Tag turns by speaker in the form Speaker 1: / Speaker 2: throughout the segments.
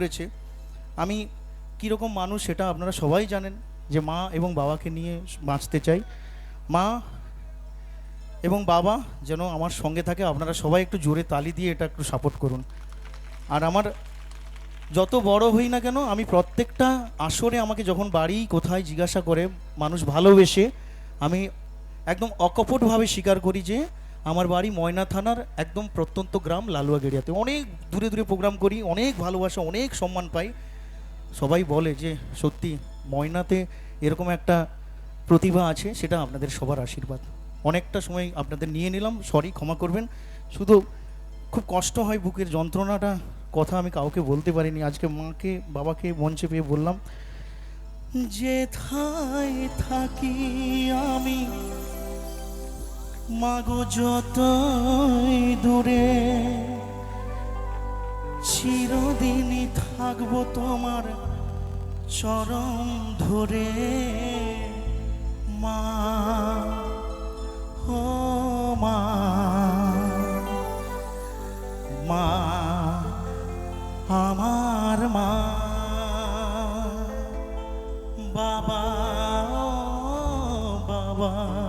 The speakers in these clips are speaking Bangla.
Speaker 1: করেছে আমি কীরকম মানুষ সেটা আপনারা সবাই জানেন যে মা এবং বাবাকে নিয়ে বাঁচতে চাই। মা এবং বাবা যেন আমার সঙ্গে থাকে, আপনারা সবাই একটু জোরে তালি দিয়ে এটা একটু সাপোর্ট করুন। আর আমার যত বড় হই না কেন, আমি প্রত্যেকটা আসরে আমাকে যখন বাড়ি কোথায় জিজ্ঞাসা করে, মানুষ ভালোবেসে আমি একদম অকপটভাবে স্বীকার করি যে আমার বাড়ি ময়না থানার একদম প্রত্যন্ত গ্রাম লালুয়াগেড়িয়াতে। অনেক দূরে দূরে প্রোগ্রাম করি, অনেক ভালোবাসা, অনেক সম্মান পাই। সবাই বলে যে, সত্যি, ময়নাতে এরকম একটা প্রতিভা আছে, সেটা আপনাদের সবার আশীর্বাদ। অনেকটা সময় আপনাদের নিয়ে নিলাম সরি ক্ষমা করবেন। শুধু খুব কষ্ট হয় বুকের যন্ত্রণাটা, কথা আমি কাউকে বলতে পারিনি। আজকে মাকে, বাবাকে মঞ্চে পেয়ে বললাম যে থাকি আমি মাগো যতই দূরে চিরদিনই থাকব তোমার চরম ধরে। মা, ও মা মা, আমার মা, বাবা বাবা।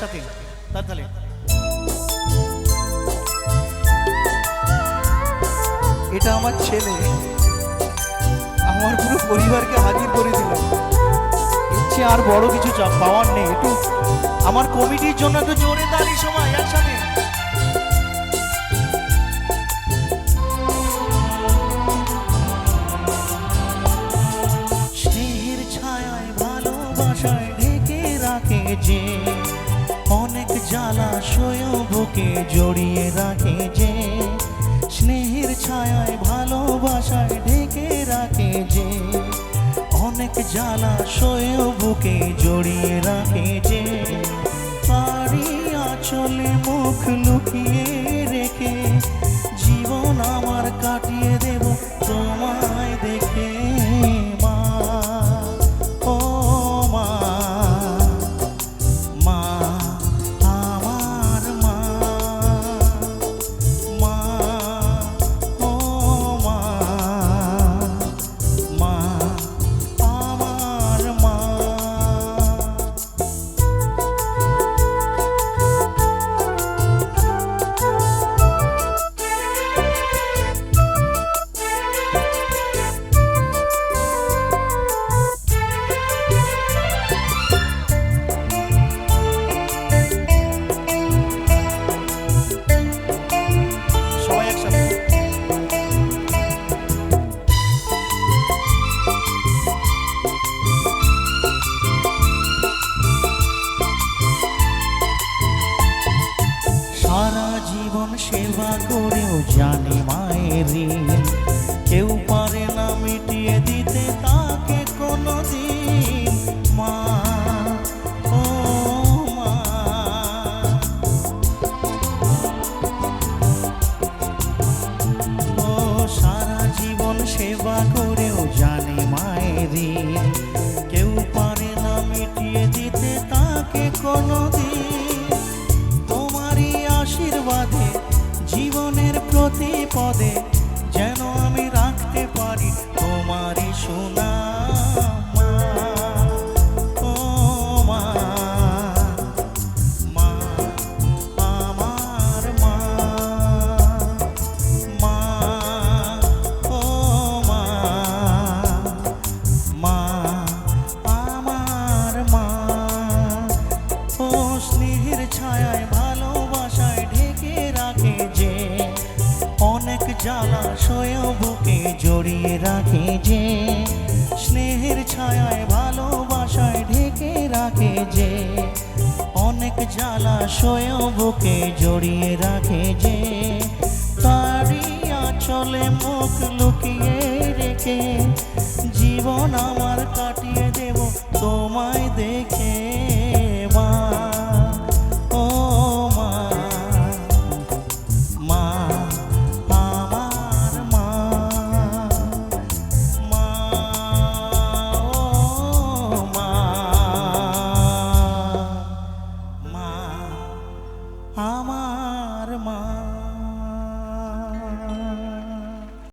Speaker 1: একসাথে তার তালে। এটা আমার ছেলে। আমার পুরো পরিবারকে হাজির করে দিল। ইচ্ছে আর বড় কিছু পাওয়ার নেই। একটু আমার কমিটির জন্য একটু জোরে দাঁড়ি সময়, একসাথে। স্নেহের ছায়ায় ভালোবাসায় ঢেকে রাখে যে জ্বালাশয় বুকে জড়িয়ে রাখে যে, স্নেহের ছায়ায় ভালোবাসায় ঢেকে রাখে যে, অনেক জ্বালাশয় বুকে জড়িয়ে রাখে যে, পারি আচলে মুখ লুকিয়ে রেখে, জীবন আমার কাটিয়ে দেব ঋণ। কেউ পারে না মিটিয়ে দিতে তাকে কোনো দিন মা, ও মা। ও, সারা জীবন সেবা করেও জানে মায়ের কেউ পারে না মিটিয়ে দিতে তাকে কোনোদিন। তোমারই আশীর্বাদে, জীবনের প্রতি পদে অনেক জ্বালাশয় বুকে জড়িয়ে রাখে যে, স্নেহের ছায়ায় ভালোবাসায় ঢেকে রাখে যে, অনেক জ্বালাশয় বুকে জড়িয়ে রাখে যে তারিয়া চলে মুখ লুকিয়ে রেখে জীবন আমার